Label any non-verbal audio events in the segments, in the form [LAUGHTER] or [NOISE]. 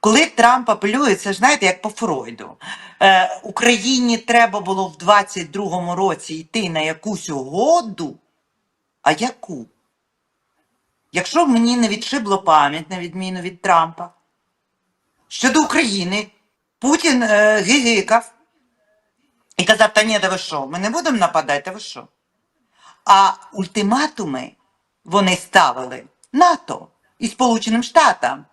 Коли Трамп апелює, це ж знаєте, як по Фройду. Е, Україні треба було в 22-му році йти на якусь угоду. А яку? Якщо мені не відшибло пам'ять, на відміну від Трампа, щодо України, Путін е, гигикав і казав, та ні, да ви що, ми не будемо нападати, та ви що? А ультиматуми вони ставили НАТО і Сполученим Штатам.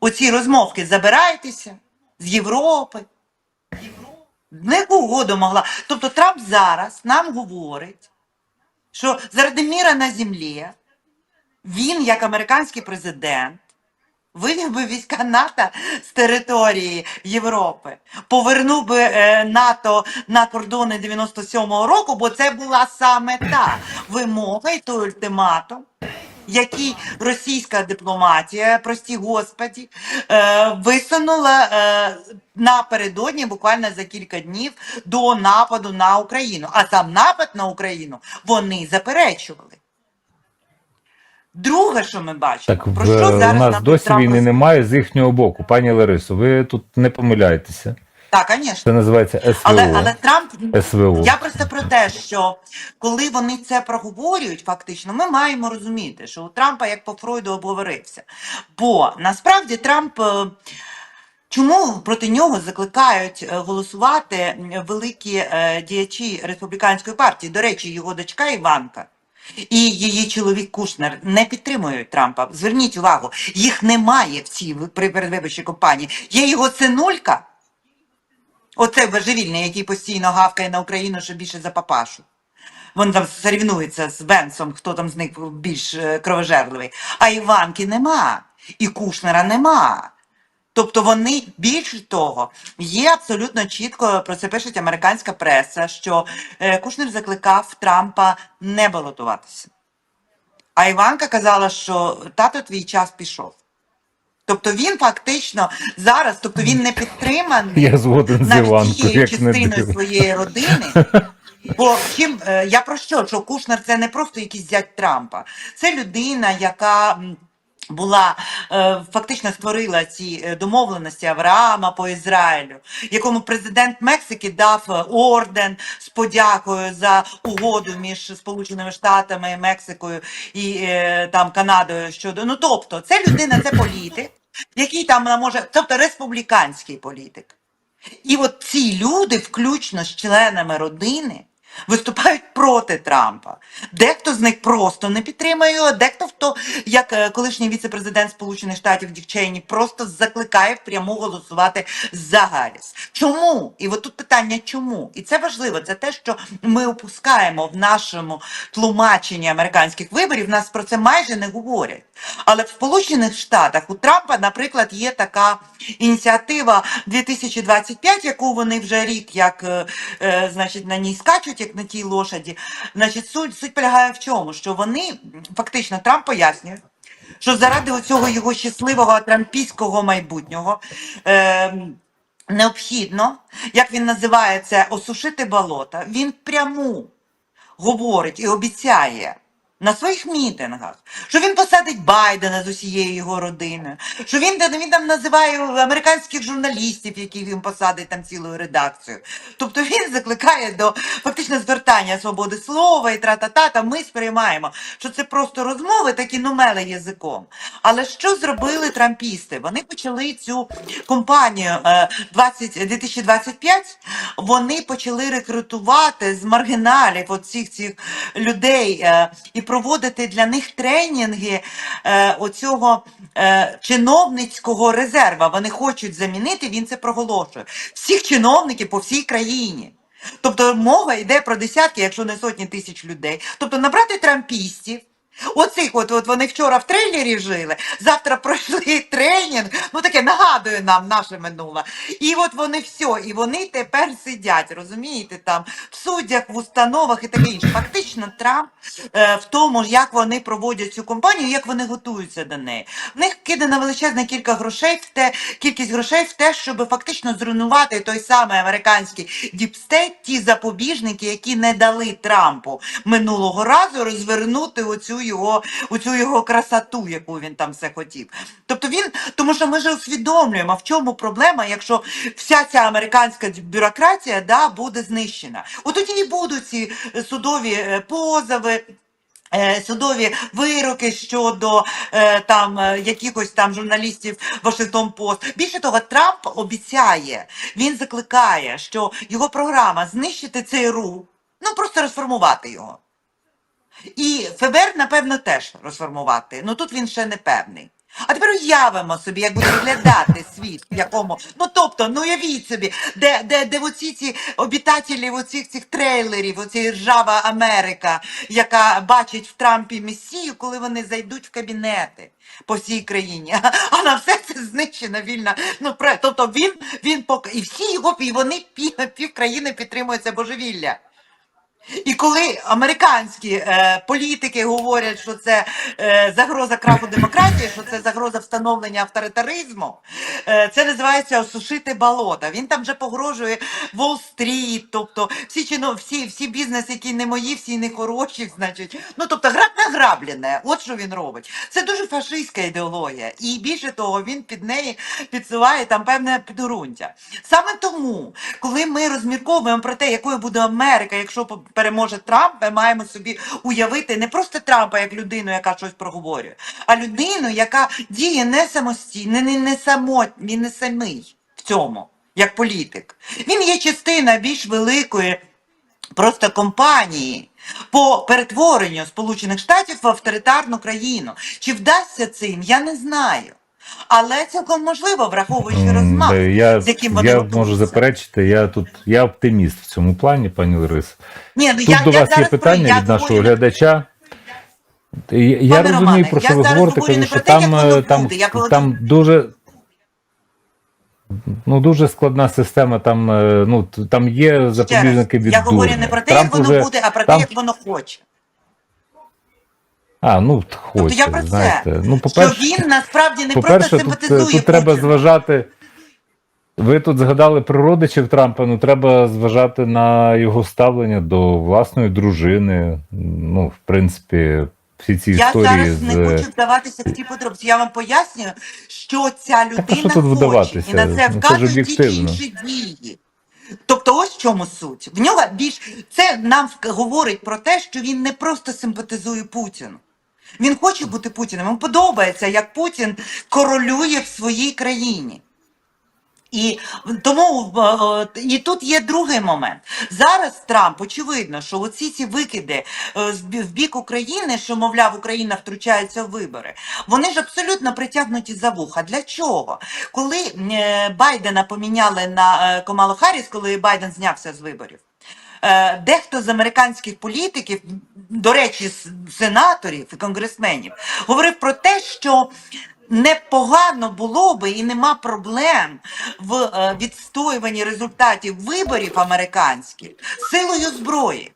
Оці розмовки забирайтеся з Європи. Яку угоду могла. Тобто Трамп зараз нам говорить, що заради міра на землі він, як американський президент, вивів би війська НАТО з території Європи, повернув би е, НАТО на кордони 97-го року, бо це була саме та вимога і той ультиматум, який російська дипломатія, прості господі, е, висунула е, напередодні, буквально за кілька днів до нападу на Україну. А сам напад на Україну вони заперечували. Друге, що ми бачимо, Так, про в, що зараз у нас досі війни немає з їхнього боку. Пані Ларисо, ви тут не помиляєтеся. Так, звісно. Це називається СВО. Але, але Трамп СВО. я просто про те, що коли вони це проговорюють, фактично, ми маємо розуміти, що у Трампа як по Фройду обговорився. Бо насправді Трамп. е, Чому проти нього закликають е, голосувати великі е, діячі республіканської партії? До речі, його дочка Іванка і її чоловік Кушнер не підтримують Трампа. Зверніть увагу, їх немає в цій передвиборчій кампанії. Є його синулька, оце божевільний, який постійно гавкає на Україну, що більше за папашу. Він там сорівнується з Венсом, хто там з них більш е, кровожерливий. А Іванки нема, і Кушнера нема. Тобто вони більше того, є абсолютно чітко про це пише американська преса, що е, Кушнер закликав Трампа не балотуватися. А Іванка казала, що тато твій час пішов. Тобто він фактично зараз, тобто він не підтриманий Я згоден з навіть Іванкою, тією як частиною дивно. своєї родини. Бо чим е, я про що? Що Кушнер це не просто якийсь зять Трампа, це людина, яка. Була е, фактично створила ці е, домовленості Авраама по Ізраїлю, якому президент Мексики дав орден з подякою за угоду між Сполученими Штатами, Мексикою і там Канадою щодо. Ну тобто, це людина, це політик, який там е, може, тобто республіканський політик. І от ці люди, включно з членами родини, виступають проти Трампа. Дехто з них просто не підтримує його, дехто хто, як е, колишній віце-президент Сполучених Штатів Дік Чейні, просто закликає впряму голосувати за Гарріс. Чому? І от тут питання чому? І це важливо. Це те, що ми опускаємо в нашому тлумаченні американських виборів. Нас про це майже не говорять. Але в Сполучених Штатах у Трампа, наприклад, є така ініціатива 2025, яку вони вже рік як е, е, значить, на ній скачуть, як на тій лошаді. Значить, суть, суть полягає в чому? Що вони фактично Трамп пояснює. Що заради оцього його щасливого трампійського майбутнього е, необхідно, як він називає це, осушити болота. Він пряму говорить і обіцяє на своїх мітингах, що він посадить Байдена з усією його родиною, що він, він там називає американських журналістів, яких він посадить там цілою редакцією. Тобто він закликає до фактично звертання свободи слова і тра-та-та. Та ми сприймаємо, що це просто розмови, такі нумели язиком. Але що зробили трампісти? Вони почали цю компанію е, 20, 2025, вони почали рекрутувати з маргіналів оцих цих людей е, і проводити для них тренінги е, оцього е, чиновницького резерва. Вони хочуть замінити, він це проголошує. Всіх чиновників по всій країні. Тобто мова йде про десятки, якщо не сотні тисяч людей. Тобто набрати трампістів. Оцих от, от вони вчора в трейлері жили, завтра пройшли тренінг, ну таке нагадує нам наше минуле. І от вони все, і вони тепер сидять, розумієте, там в суддях, в установах і таке інше. Фактично, Трамп е, в тому, як вони проводять цю компанію, як вони готуються до неї. В них кидана величезна кілька грошей в те, кількість грошей в те, щоб фактично зруйнувати той самий американський діпстейт, ті запобіжники, які не дали Трампу минулого разу розвернути оцю його, у цю його красоту, яку він там все хотів. Тобто він, тому що ми ж усвідомлюємо, в чому проблема, якщо вся ця американська бюрократія да, буде знищена. От тоді і будуть ці е, судові е, позови. е, Судові вироки щодо там якихось там журналістів Вашингтон Пост. Більше того, Трамп обіцяє, він закликає, що його програма знищити цей рух, ну просто розформувати його. І ФБР, напевно, теж розформувати. Ну тут він ще не певний. А тепер уявимо собі, як буде виглядати світ, в якому. Ну тобто, ну уявіть собі, де, де, де оці ці обітателі оцих цих трейлерів, оці ржава Америка, яка бачить в Трампі месію, коли вони зайдуть в кабінети по всій країні. А на все це знищена вільна. Ну пре- тобто він він пок... і всі його і вони пів, пів країни підтримують це божевілля. І коли американські е, політики говорять, що це е, загроза краху демократії, що це загроза встановлення авторитаризму, е, це називається осушити болота. Він там вже погрожує Уолл-стріт, тобто всі чино, всі, всі бізнеси, які не мої, всі не хороші, значить, ну тобто граб награблене. От що він робить. Це дуже фашистська ідеологія. І більше того, він під неї підсуває там певне підґрунтя. Саме тому, коли ми розмірковуємо про те, якою буде Америка, якщо переможе Трамп, ми маємо собі уявити не просто Трампа як людину, яка щось проговорює, а людину, яка діє не самостійно, не, не самотньо, він не самий в цьому, як політик. Він є частина більш великої просто компанії по перетворенню Сполучених Штатів в авторитарну країну. Чи вдасться цим, я не знаю. Але цілком можливо, враховуючи розмах, Я, з яким вони я можу заперечити, я тут я оптиміст в цьому плані, пані Ларисо. Ні, ну Тут я, до я вас є про- питання я від нашого говорю глядача. Я, я Пане розумію, Романе, про що ви говорите, не що про як там, е, там, буде, там дуже. Ну, дуже складна система, там, е, ну, там є запобіжники від я говорю не про те, Трамп як воно буде, а про те, як воно хоче. А, ну, хоче, Тобто я про це. Ну, Що по-перше, він насправді не просто е, симпатизує тут треба зважати. Ви тут згадали про родичів Трампа, ну треба зважати на його ставлення до власної дружини. Ну, в принципі, всі ці Я історії зараз з. не хочу вдаватися в ці подробиці. Я вам пояснюю, що ця людина що тут хоче, вдаватися? і на це Ну, вказують об'єктивно. інші дії. Тобто, ось в чому суть. В нього більш це нам говорить про те, що він не просто симпатизує Путіну. Він хоче бути Путіним. Йому подобається, як Путін королює в своїй країні. І тому е, і тут є другий момент. Зараз Трамп очевидно, що оці ці викиди е, в бік України, що мовляв, Україна втручається в вибори, вони ж абсолютно притягнуті за вуха. Для чого? Коли е, Байдена поміняли на Камалу Харріс, коли Байден знявся з виборів. Е, Дехто з американських політиків, до речі, сенаторів і конгресменів, говорив про те, що непогано було би і нема проблем в е, відстоюванні результатів виборів американських силою зброї.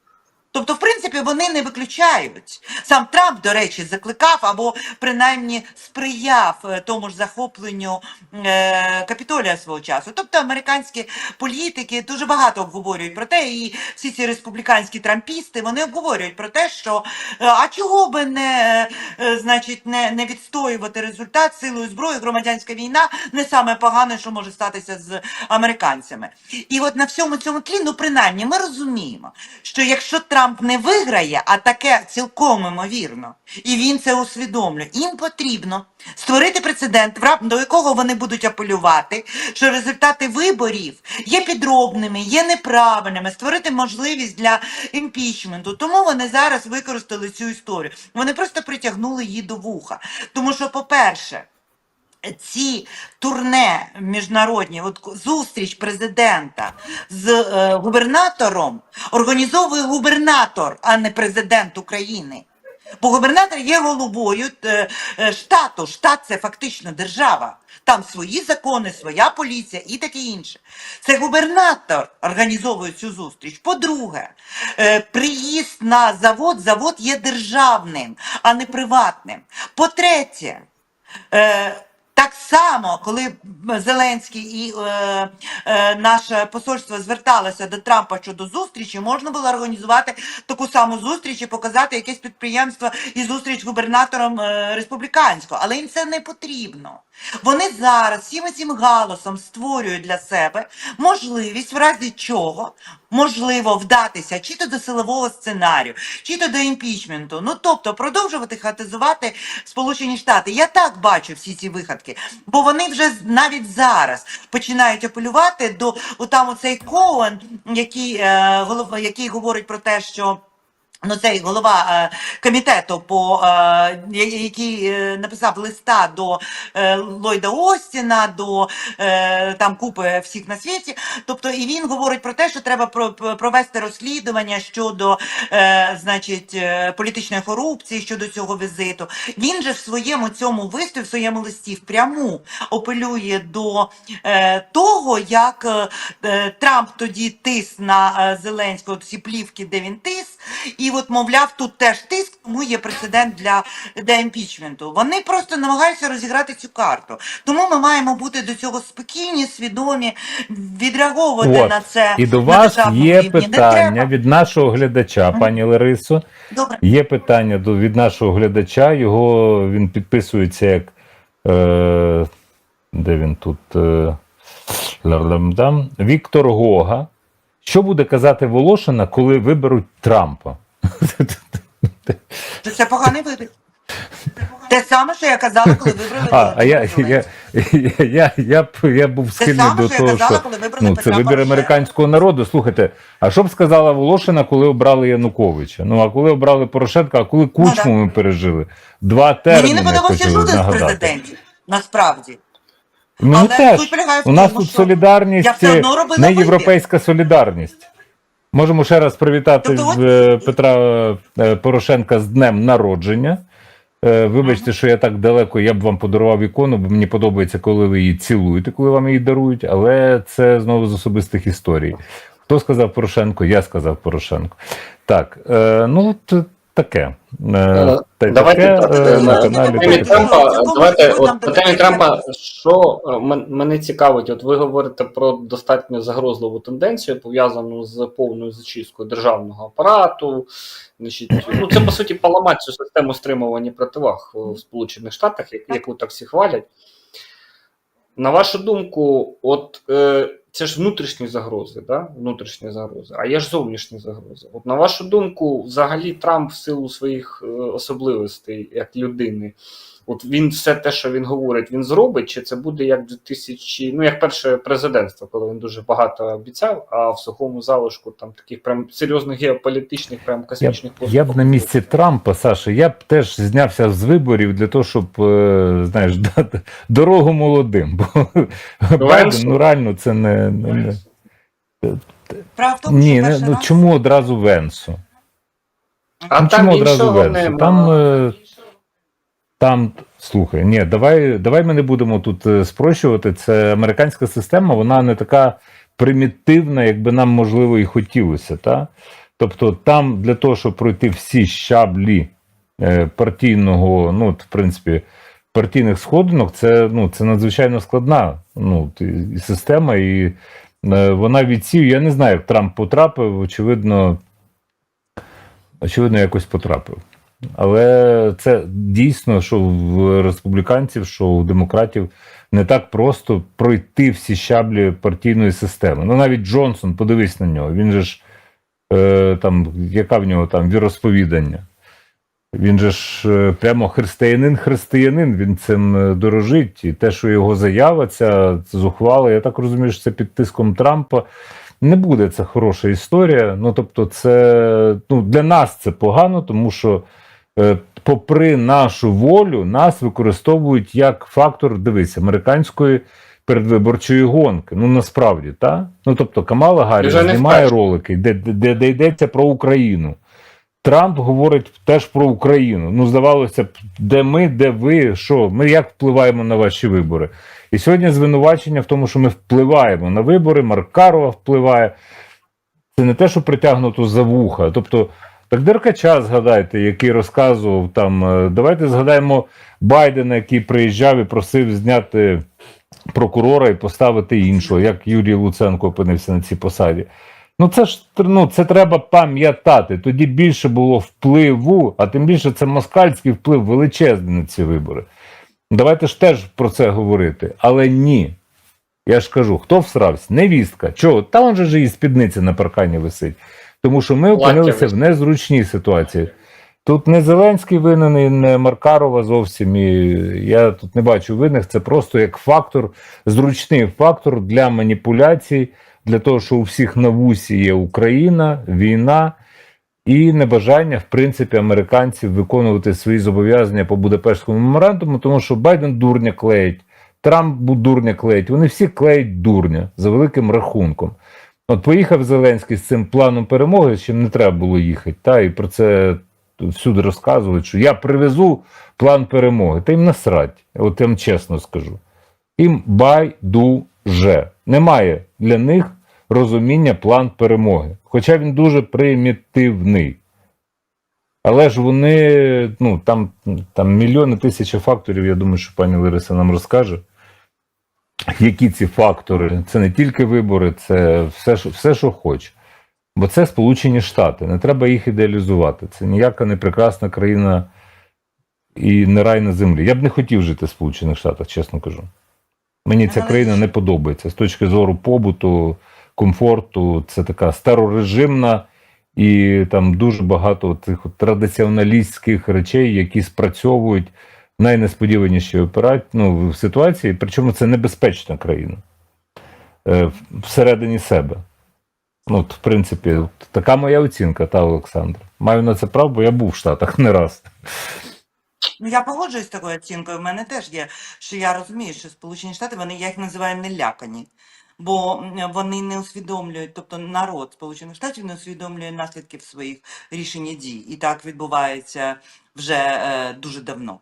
Тобто, в принципі, вони не виключають. Сам Трамп, до речі, закликав або принаймні сприяв е, тому ж захопленню е, Капітолія свого часу. Тобто американські політики дуже багато обговорюють про те, і всі ці республіканські трампісти вони обговорюють про те, що е, а чого би не, е, значить, не, не відстоювати результат силою зброї, громадянська війна не саме погане, що може статися з американцями. І от на всьому цьому тлі, ну принаймні, ми розуміємо, що якщо Трамп не виграє, а таке цілком імовірно, і він це усвідомлює, їм потрібно створити прецедент, до якого вони будуть апелювати, що результати виборів є підробними, є неправильними, створити можливість для імпічменту. Тому вони зараз використали цю історію. Вони просто притягнули її до вуха. Тому що, по-перше, ці турне міжнародні, от зустріч президента з е, губернатором організовує губернатор, а не президент України. Бо губернатор є головою е, е, штату. Штат це фактично держава. Там свої закони, своя поліція і таке інше. Це губернатор організовує цю зустріч. По-друге, е, приїзд на завод, завод є державним, а не приватним. По-третє, Е, Так само, коли Зеленський і е, е, наше посольство зверталося до Трампа щодо зустрічі, можна було організувати таку саму зустріч і показати якесь підприємство і зустріч губернатором е, республіканського. Але їм це не потрібно. Вони зараз всім цим галасом створюють для себе можливість, в разі чого можливо вдатися чи то до силового сценарію, чи то до імпічменту. Ну тобто продовжувати хатизувати Сполучені Штати. Я так бачу всі ці виходки, бо вони вже навіть зараз починають апелювати до отам оцей Коен, який е, голова, який говорить про те, що. Ну, цей голова е, комітету, по, е, який е, написав листа до Ллойда Остіна, до там купи всіх на світі. Тобто, і він говорить про те, що треба про, про- провести розслідування щодо значить, політичної корупції щодо цього візиту. Він же в своєму цьому виступі, в своєму листі впряму апелює до того, як Трамп тоді тис на Зеленського всі плівки, де він тис, і от, мовляв, тут теж тиск, тому є прецедент для, для імпічменту. Вони просто намагаються розіграти цю карту. Тому ми маємо бути до цього спокійні, свідомі, відреаговувати От. на це. І до на вас є рівні. Питання від нашого глядача, пані Ларисо. Добре. Є питання до, від нашого глядача. Його він підписується як. Е, де він тут? Е. Віктор Гога. Що буде казати Волошина, коли виберуть Трампа? Це поганий вибір. Те саме, що я казала, коли вибрали А, а я, я, я, я, я, я був схильний саме, до що я того, казала, коли вибрали ну, це Петра вибір Порошенка. американського народу. Слухайте, а що б сказала Волошина, коли обрали Януковича? Ну а коли обрали Порошенка, а коли Кучму да. ми пережили? Два терміни, Мені не подобався хочу жоден з нагадати. президентів, насправді. Мені Але теж. суть полягає в У нас тому, тут що солідарність, я все одно робила не вибір. європейська солідарність. Можемо ще раз привітати з е, Петра е, Порошенка з днем народження. Е, Вибачте, що я так далеко, я б вам подарував ікону, бо мені подобається, коли ви її цілуєте, коли вам її дарують, але це знову з особистих історій. Хто сказав Порошенко? Я сказав Порошенко. Так, ну таке. Е, та й Давайте таке, так, е, е, на на каналі. темі таке. Трампа, давайте от по темі Трампа, що е, мен- мене цікавить, от ви говорите про достатньо загрозливу тенденцію, пов'язану з повною зачисткою державного апарату. Значить, ну це по суті поламати цю систему стримування противаг в Сполучених Штатах, як- яку так всі хвалять. На вашу думку, от е, це ж внутрішні загрози, да? внутрішні загрози, а є ж зовнішні загрози. От на вашу думку, взагалі Трамп в силу своїх е, особливостей як людини, от він все те, що він говорить, він зробить, чи це буде як 2000, ну як перше президентство, коли він дуже багато обіцяв, а в сухому залишку там таких прям серйозних геополітичних, прям Я, космічних я б на місці Трампа, Саша, я б теж знявся з виборів для того, щоб е, знаєш, [LAUGHS] дати дорогу молодим. Бо Байден, ну реально, це не. не, не. Ні, не, ну раз- чому одразу Венсу? А ну, там чому одразу Венсу? Там, е, там, слухай, ні, давай, давай ми не будемо тут е, спрощувати. Це американська система, вона не така примітивна, як би нам можливо і хотілося. Та? Тобто, там для того, щоб пройти всі щаблі е, партійного, ну, в принципі, партійних сходинок, це, ну, це надзвичайно складна ну, і система, і е, вона відсів. Я не знаю, як Трамп потрапив, очевидно, очевидно, якось потрапив. Але це дійсно, що в республіканців, що у демократів не так просто пройти всі щаблі партійної системи. Ну навіть Джонсон, подивись на нього. Він же ж е, там, яка в нього там віросповідання? Він же ж е, прямо християнин, християнин, він цим е, дорожить. І те, що його заява, ця зухвала, я так розумію, що це під тиском Трампа. Не буде це хороша історія. Ну тобто, це ну, для нас це погано, тому що, попри нашу волю, нас використовують як фактор, дивись, американської передвиборчої гонки. Ну насправді, так? Ну тобто, Камала Гарріс знімає ролики, де, де, де йдеться про Україну. Трамп говорить теж про Україну. Ну, здавалося б, де ми, де ви, що? Ми як впливаємо на ваші вибори? І сьогодні звинувачення в тому, що ми впливаємо на вибори, Маркарова впливає. Це не те, що притягнуто за вуха. Тобто, Деркача згадайте, який розказував там. е, Давайте згадаємо Байдена, який приїжджав і просив зняти прокурора і поставити іншого, як Юрій Луценко опинився на цій посаді. Ну це ж ну, це треба пам'ятати. Тоді більше було впливу, а тим більше це москальський вплив величезний на ці вибори. Давайте ж теж про це говорити. Але ні. Я ж кажу, хто всрався? Невістка. Чого? Та он же ж її спідниця на паркані висить. Тому що ми опинилися в незручній ситуації. Тут не Зеленський винен, і не Маркарова зовсім. І я тут не бачу винних. Це просто як фактор, зручний фактор для маніпуляцій, для того, що у всіх на вусі є Україна, війна і небажання, в принципі, американців виконувати свої зобов'язання по Будапештському меморандуму, тому що Байден дурня клеїть, Трамп дурня клеїть. Вони всі клеють дурня за великим рахунком. От поїхав Зеленський з цим планом перемоги, з чим не треба було їхати. Та і про це всюди розказують, що я привезу план перемоги. Та їм насрать, от я вам чесно скажу. Їм байдуже. Немає для них розуміння план перемоги. Хоча він дуже примітивний. Але ж вони, ну там, там мільйони тисячі факторів, я думаю, що пані Лариса нам розкаже. Які ці фактори? Це не тільки вибори, це все, що- все, що хоче. Бо це Сполучені Штати. Не треба їх ідеалізувати. Це ніяка не прекрасна країна і не рай на землі. Я б не хотів жити в Сполучених Штатах, чесно кажу. Мені ця країна не подобається. З точки зору побуту, комфорту, це така старорежимна і там дуже багато цих традиціоналістських речей, які спрацьовують найнесподіваніші операції ну, в ситуації. Причому це небезпечна країна е, всередині себе. Ну, в принципі, така моя оцінка, та Олександр. Маю на це право, бо я був в Штатах не раз. Ну, я погоджуюсь з такою оцінкою. У мене теж є, що я розумію, що Сполучені Штати, вони, я їх називаю нелякані. Бо вони не усвідомлюють, тобто народ Сполучених Штатів не усвідомлює наслідків своїх рішень і дій. І так відбувається вже е, дуже давно.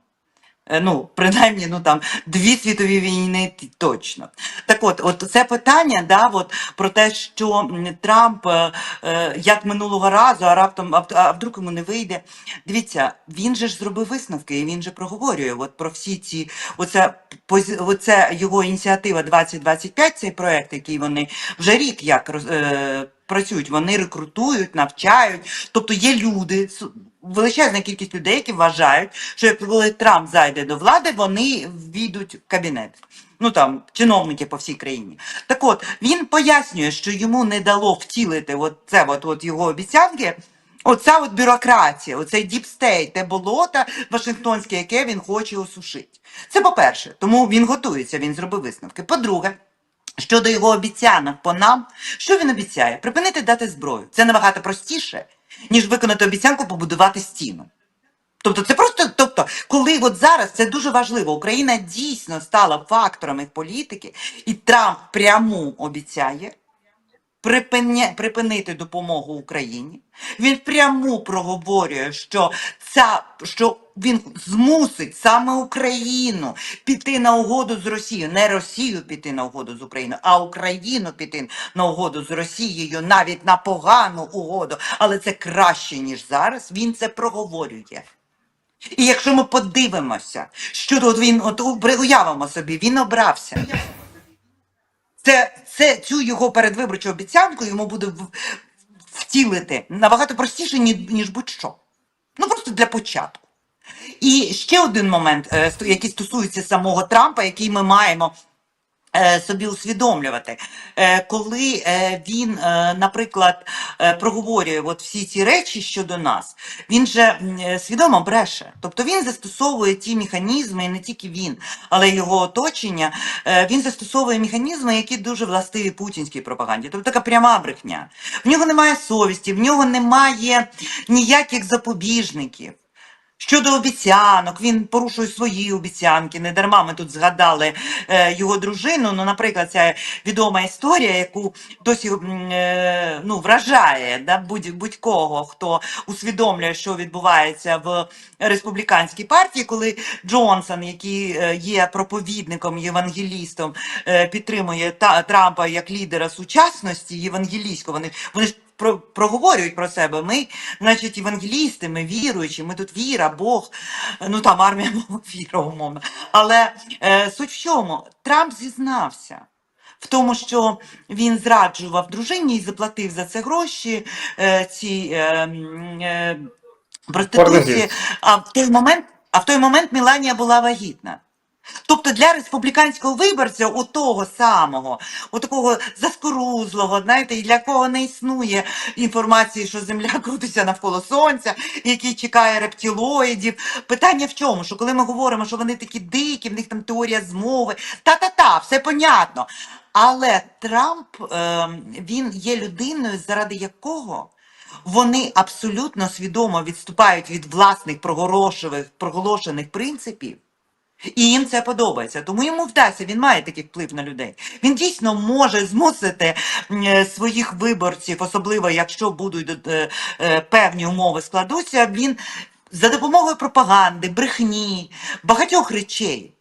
Е, Ну, принаймні, ну там дві світові війни точно. Так от, от це питання, да, от, про те, що Трамп, е, е, як минулого разу, а раптом, а, а вдруг йому не вийде. Дивіться, він же ж зробив висновки, і він же проговорює от про всі ці, оце, оце його ініціатива 2025, цей проект, який вони вже рік як роз- е, працюють, вони рекрутують, навчають. Тобто є люди, величезна кількість людей, які вважають, що коли Трамп зайде до влади, вони війдуть в кабінет. Ну там чиновники по всій країні. Так от він пояснює, що йому не дало втілити от це, от, от його обіцянки. Оця от бюрократія, оцей діпстейт, те болото Вашингтонське, яке він хоче осушити. Це по-перше, тому він готується, він зробив висновки. По-друге, щодо його обіцянок по нам, що він обіцяє? Припинити дати зброю. Це набагато простіше, ніж виконати обіцянку побудувати стіну. Тобто, це просто, тобто, коли от зараз це дуже важливо, Україна дійсно стала фактором їх політики, і Трамп пряму обіцяє припиня, припинити допомогу Україні. Він пряму проговорює, що ця що він змусить саме Україну піти на угоду з Росією, не Росію піти на угоду з Україною, а Україну піти на угоду з Росією, навіть на погану угоду. Але це краще ніж зараз. Він це проговорює. І якщо ми подивимося, що тут він, от уявимо собі, він обрався. Це, це цю його передвиборчу обіцянку йому буде втілити набагато простіше, ніж, будь-що. Ну просто для початку. І ще один момент, е, який стосується самого Трампа, який ми маємо собі усвідомлювати. Е, Коли е, він, е, наприклад, е, проговорює от всі ці речі щодо нас, він же е, свідомо бреше. Тобто він застосовує ті механізми, і не тільки він, але й його оточення. е, Він застосовує механізми, які дуже властиві путінській пропаганді. Тобто така пряма брехня. В нього немає совісті, в нього немає ніяких запобіжників. Щодо обіцянок, він порушує свої обіцянки. Не дарма ми тут згадали е, його дружину. Ну, наприклад, ця відома історія, яку досі е, ну, вражає да, будь, будь-кого, хто усвідомлює, що відбувається в республіканській партії, коли Джонсон, який е, є проповідником, євангелістом, е, підтримує та, Трампа як лідера сучасності євангелійського. Вони, вони ж про, проговорюють про себе. Ми, значить, євангелісти, ми віруючі, ми тут віра, Бог, ну там армія [LAUGHS] мова віра, умовно. Але е, суть в чому? Трамп зізнався. В тому, що він зраджував дружині і заплатив за це гроші е, ці е, е, проституції. А в той момент, а в той момент Меланія була вагітна. Тобто для республіканського виборця у того самого, у такого заскорузлого, знаєте, і для кого не існує інформації, що Земля [LAUGHS] крутиться навколо сонця, який чекає рептилоїдів. Питання в чому? Що коли ми говоримо, що вони такі дикі, в них там теорія змови, та-та-та, все понятно. Але Трамп ем, він є людиною, заради якого вони абсолютно свідомо відступають від власних проголошених, проголошених принципів. І їм це подобається. Тому йому вдасться, він має такий вплив на людей. Він дійсно може змусити е, своїх виборців, особливо якщо будуть е, е, певні умови складуться, він за допомогою пропаганди, брехні, багатьох речей.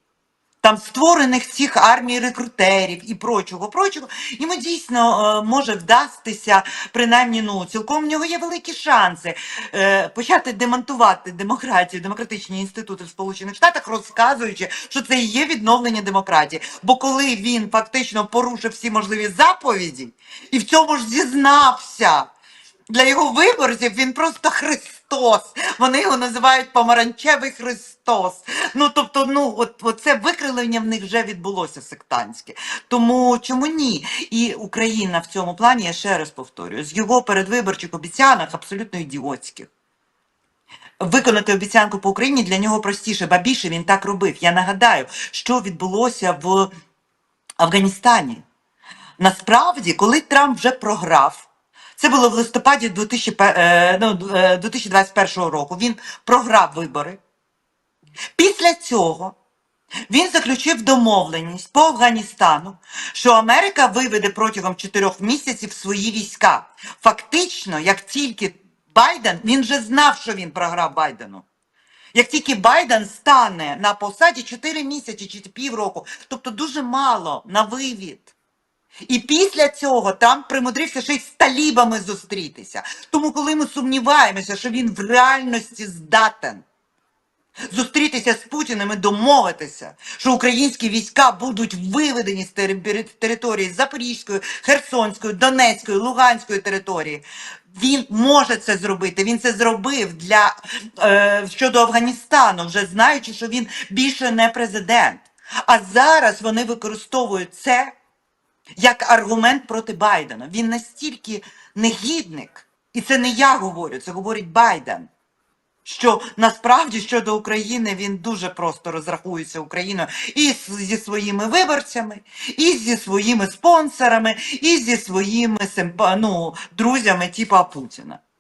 Там створених цих армій рекрутерів і прочого, прочого, йому дійсно е, може вдастися, принаймні, ну цілком в нього є великі шанси е, почати демонтувати демократію, демократичні інститути в Сполучених Штатах, розказуючи, що це і є відновлення демократії. Бо коли він фактично порушив всі можливі заповіді і в цьому ж зізнався. Для його виборців він просто Христос. Вони його називають помаранчевий Христос. Ну тобто, ну от, це викривлення в них вже відбулося сектантське. Тому чому ні? І Україна в цьому плані, я ще раз повторюю, з його передвиборчих обіцянок абсолютно ідіотських. Виконати обіцянку по Україні для нього простіше, ба більше він так робив. Я нагадаю, що відбулося в Афганістані. Насправді, коли Трамп вже програв, це було в листопаді 2000, е, ну, е, 2021 року, він програв вибори. Після цього він заключив домовленість по Афганістану, що Америка виведе протягом чотирьох місяців свої війська. Фактично, як тільки Байден, він вже знав, що він програв Байдену. Як тільки Байден стане на посаді 4 місяці чи півроку, тобто дуже мало на вивід. І після цього Трамп примудрився ще й з талібами зустрітися. Тому, коли ми сумніваємося, що він в реальності здатен зустрітися з Путіним і домовитися, що українські війська будуть виведені з території Запорізької, Херсонської, Донецької, Луганської території. Він може це зробити. Він це зробив для е, щодо Афганістану, вже знаючи, що він більше не президент. А зараз вони використовують це як аргумент проти Байдена. Він настільки негідник, і це не я говорю, це говорить Байден. Що насправді щодо України він дуже просто розрахується Україною і зі своїми виборцями, і зі своїми спонсорами, і зі своїми ну, друзями, типа Путіна.